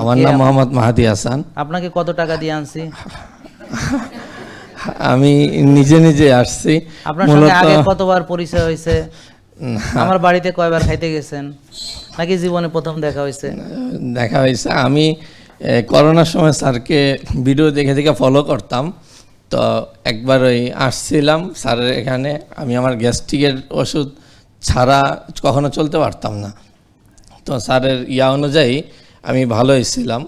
আমার নাম মোহাম্মদ মাহাদি হাসান। আপনাকে কত টাকা দিয়ে আনছি? আমি নিজে নিজে আসছি। আপনার সঙ্গে আগে কতবার পরিচয় হয়েছে? আমার বাড়িতে কয়বার খাইতে গেছেন? নাকি জীবনে প্রথম দেখা হয়েছে? দেখা হয়েছে। আমি করোনার সময় স্যারকে ভিডিও দেখে দেখে ফলো করতাম। তো একবার ওই আসছিলাম স্যারের এখানে। আমি আমার গ্যাস্ট্রিকের ওষুধ ছাড়া কখনো চলতে পারতাম না। তো স্যারের ইয়া অনুযায়ী আমি ভালো ছিলাম,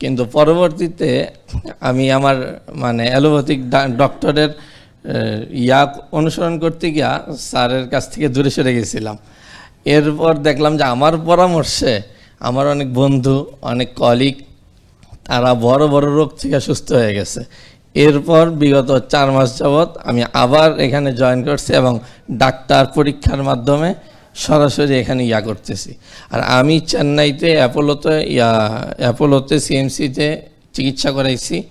কিন্তু পরবর্তীতে আমি আমার মানে অ্যালোপ্যাথিক ডক্টরের ইয়া অনুসরণ করতে গিয়া স্যারের কাছ থেকে দূরে সরে গেছিলাম। এরপর দেখলাম যে আমার পরামর্শে আমার অনেক বন্ধু, অনেক কলিগ তারা বড় বড় রোগ থেকে সুস্থ হয়ে গেছে। এরপর বিগত চার মাস যাবৎ আমি আবার এখানে জয়েন করছি এবং ডাক্তার পরীক্ষার মাধ্যমে সরাসরি এখানে ইয়া করতেছি। আর আমি চেন্নাইতে অ্যাপোলোতে ইয়া, অ্যাপোলোতে সিএমসিতে চিকিৎসা করাইছি।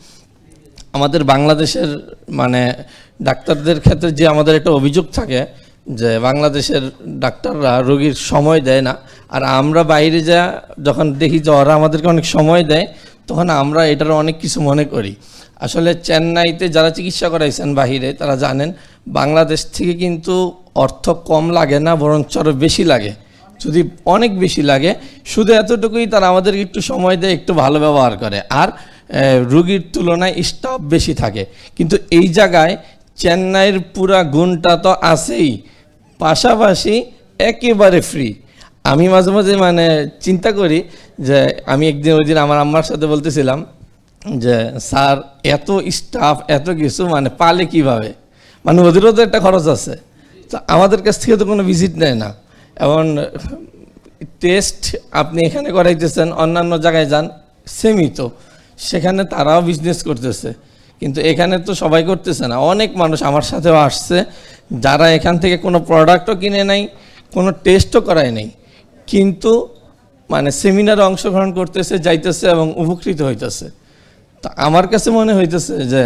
আমাদের বাংলাদেশের মানে ডাক্তারদের ক্ষেত্রে যে আমাদের একটা অভিযোগ থাকে যে বাংলাদেশের ডাক্তাররা রোগীর সময় দেয় না। আর আমরা বাইরে যা যখন দেখি যে ওরা আমাদেরকে অনেক সময় দেয়, তখন আমরা এটার অনেক কিছু মনে করি। আসলে চেন্নাইতে যারা চিকিৎসা করাইছেন বাহিরে, তারা জানেন বাংলাদেশ থেকে কিন্তু অর্থ কম লাগে না, বরঞ্চ আরও বেশি লাগে। যদি অনেক বেশি লাগে, শুধু এতটুকুই তারা আমাদেরকে একটু সময় দেয়, একটু ভালো ব্যবহার করে। আর রুগীর তুলনায় স্টাফ বেশি থাকে। কিন্তু এই জায়গায় চেন্নাইয়ের পুরা গুণটা তো আছেই। পাশাপাশি একেবারে ফ্রি আমি মাঝে মাঝে মানে চিন্তা করি যে, আমি একদিন ওই দিন আমার আম্মার সাথে বলতেছিলাম যে, স্যার, এত স্টাফ এত কিছু মানে পালে কীভাবে? মানে ওদেরও তো একটা খরচ আছে। তো আমাদের কাছ থেকে তো কোনো ভিজিট নেয় না। এবং টেস্ট আপনি এখানে করাইতেছেন, অন্যান্য জায়গায় যান সেমই তো। সেখানে তারাও বিজনেস করতেছে। কিন্তু এখানে তো সবাই করতেছে না। অনেক মানুষ আমার সাথেও আসছে। যারা এখান থেকে কোনো প্রোডাক্টও কিনে নাই, কোনো টেস্টও করায় নাই। কিন্তু মানে সেমিনারে অংশগ্রহণ করতেছে, যাইতেছে এবং উপকৃত হইতেছে। তা আমার কাছে মনে হইতেছে যে,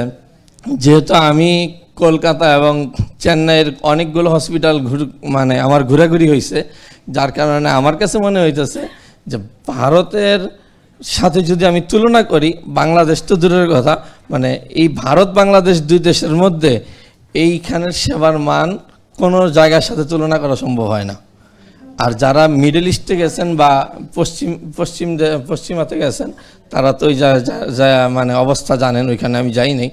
যেহেতু আমি কলকাতা এবং চেন্নাইয়ের অনেকগুলো হসপিটাল ঘুর মানে আমার ঘোরাঘুরি হয়েছে। যার কারণে আমার কাছে মনে হইতেছে যে ভারতের সাথে যদি আমি তুলনা করি, বাংলাদেশ তো দূরের কথা মানে এই ভারত, বাংলাদেশ দুই দেশের মধ্যে এইখানের সেবার মান কোনো জায়গার সাথে তুলনা করা সম্ভব হয় না। আর যারা মিডল ইস্টে গেছেন বা পশ্চিম পশ্চিম পশ্চিমাতে গেছেন, তারা তো ওই যা- মানে অবস্থা জানেন, ওইখানে আমি যাই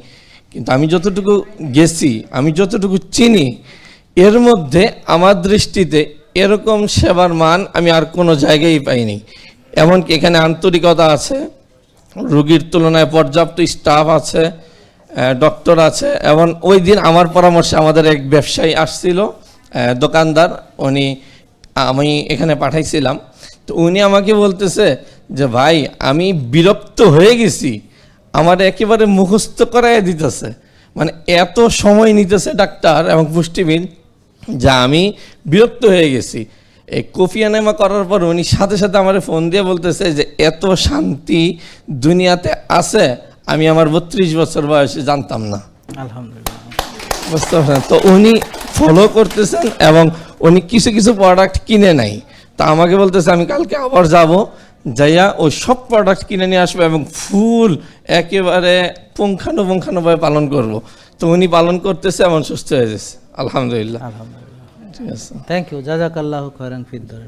কিন্তু আমি যতটুকু গেছি, আমি যতটুকু চিনি, এর মধ্যে আমার দৃষ্টিতে এরকম সেবার মান আমি আর কোনো জায়গায় পাইনি। এমনকি এখানে আন্তরিকতা আছে, রুগীর তুলনায় পর্যাপ্ত স্টাফ আছে ডক্টর আছে, এবং ওই দিন আমার পরামর্শে আমাদের এক ব্যবসায়ী আসছিল দোকানদার, উনি আমি এখানে পাঠাইছিলাম। তো উনি আমাকে বলতেছে যে, ভাই, আমি বিরক্ত হয়ে গেছি আমার একেবারে মুখস্থ করাই দিতেছে। মানে এত সময় নিতেছে ডাক্তার এবং পুষ্টিবিদ যা আমি বিরক্ত হয়ে গেছি। এই কফিয়ানেমা করার পর উনি সাথে সাথে আমার ফোন দিয়ে বলতেছে যে এত শান্তি দুনিয়াতে আছে আমি আমার বত্রিশ বছর বয়সে জানতাম না। আলহামদুলিল্লাহ। বুঝতে পারছেন? তো উনি ফলো করতেছেন এবং উনি কিছু কিছু প্রোডাক্ট কিনে নাই। তা আমাকে বলতেছে আমি কালকে আবার যাব। যাইয়া ওই সব প্রোডাক্ট কিনে নিয়ে আসব এবং ফুল একেবারে পুঙ্খানুপুঙ্খানুভাবে পালন করব। তো উনি পালন করতেছে এমন সুস্থ হয়ে যাচ্ছে আলহামদুলিল্লাহ। আলহামদুলিল্লাহ। ঠিক আছে। থ্যাংক ইউ জাজাকাল্লাহ খয়রান ফিদ্দার